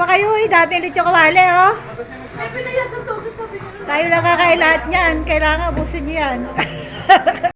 Kuha kayo eh, ulit yung kawali oh. Tayo lang kakain lahat niyan. Kailangan busin niyo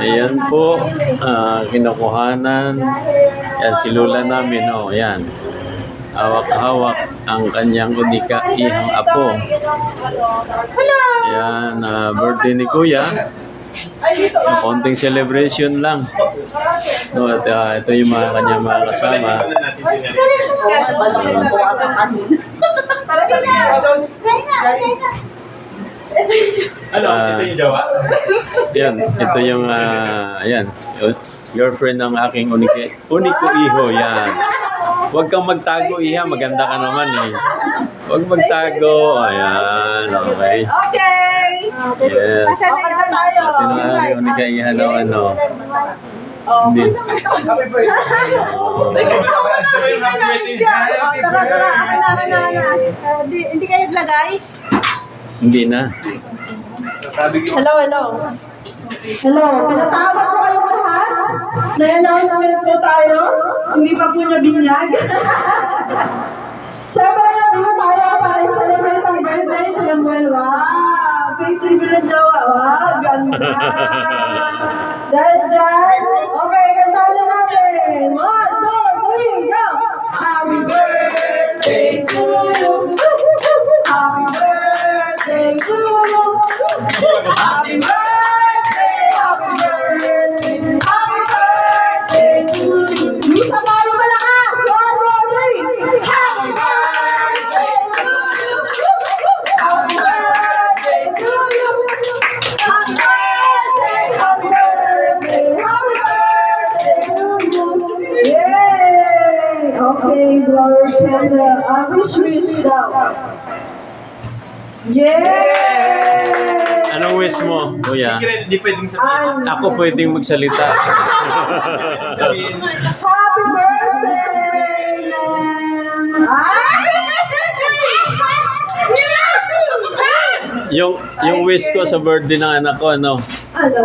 Ayan po, ah, kinukuhanan. Yan, si Lula namin, oh, yan. Hawak-hawak ang kanyang unika ihang apo. Yan, ah, birthday ni Kuya. Konting celebration lang. No, at ah, ito yung mga kanyang mga kasama. Ano? Ah. Ito yung jowa? Yan, ito yung, ah, ayan, girlfriend ng aking uniki, uniko iho, yan. Huwag kang magtago, iha, maganda ka naman eh. Huwag magtago, ayan, okay. Okay! Yes. Pasya na yun tayo. Ito na aking unika iha ng ano. Hindi. Oh. Tara, tara. Akin na, akin na, akin na. Ah, di- Hindi kayo naglagay? Hindi na. Hello, hello. Hello, pinatawag ko kayong lahat. May announcements po tayo. Hindi pa po niya binyag. Siyempre, nandito tayo para i-celebrate ang birthday ni Lemuel. Wow! Big single na jowa. Wow, ganda. Dahil dyan, okay, kantahan na natin. One, Wish mo, kuya? Secret, di pwedeng sabihin. Ako pwedeng magsalita. Happy birthday, yung yung wish ko sa birthday ng anak ko, ano, Ano?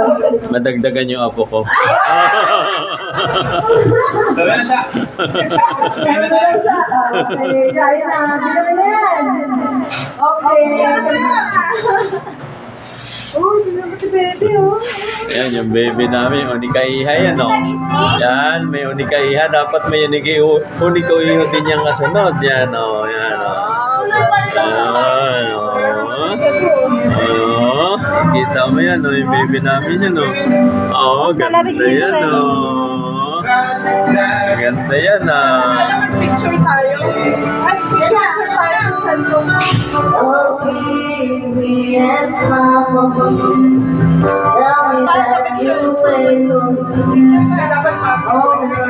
madagdagan yung apo ko. Tara na siya. Kaya na siya. Okay, kaya na. Bilang na yan. Okay. Oh, sinabi si baby, oh. Yan, yung baby namin, unika iha yan, no? Yan, may unika iha. Dapat may unika iho, unika iho din yung kasunod. Yan, o. Yan, o. Yan, o. Oo. Kita mo yan, o. Yung baby namin yan, o. Oo, ganda yan, o. Ganda yan, ah. Picture tayo. Ay, picture tayo. Oh, kiss me and smile for me. Tell me that you will. Oh,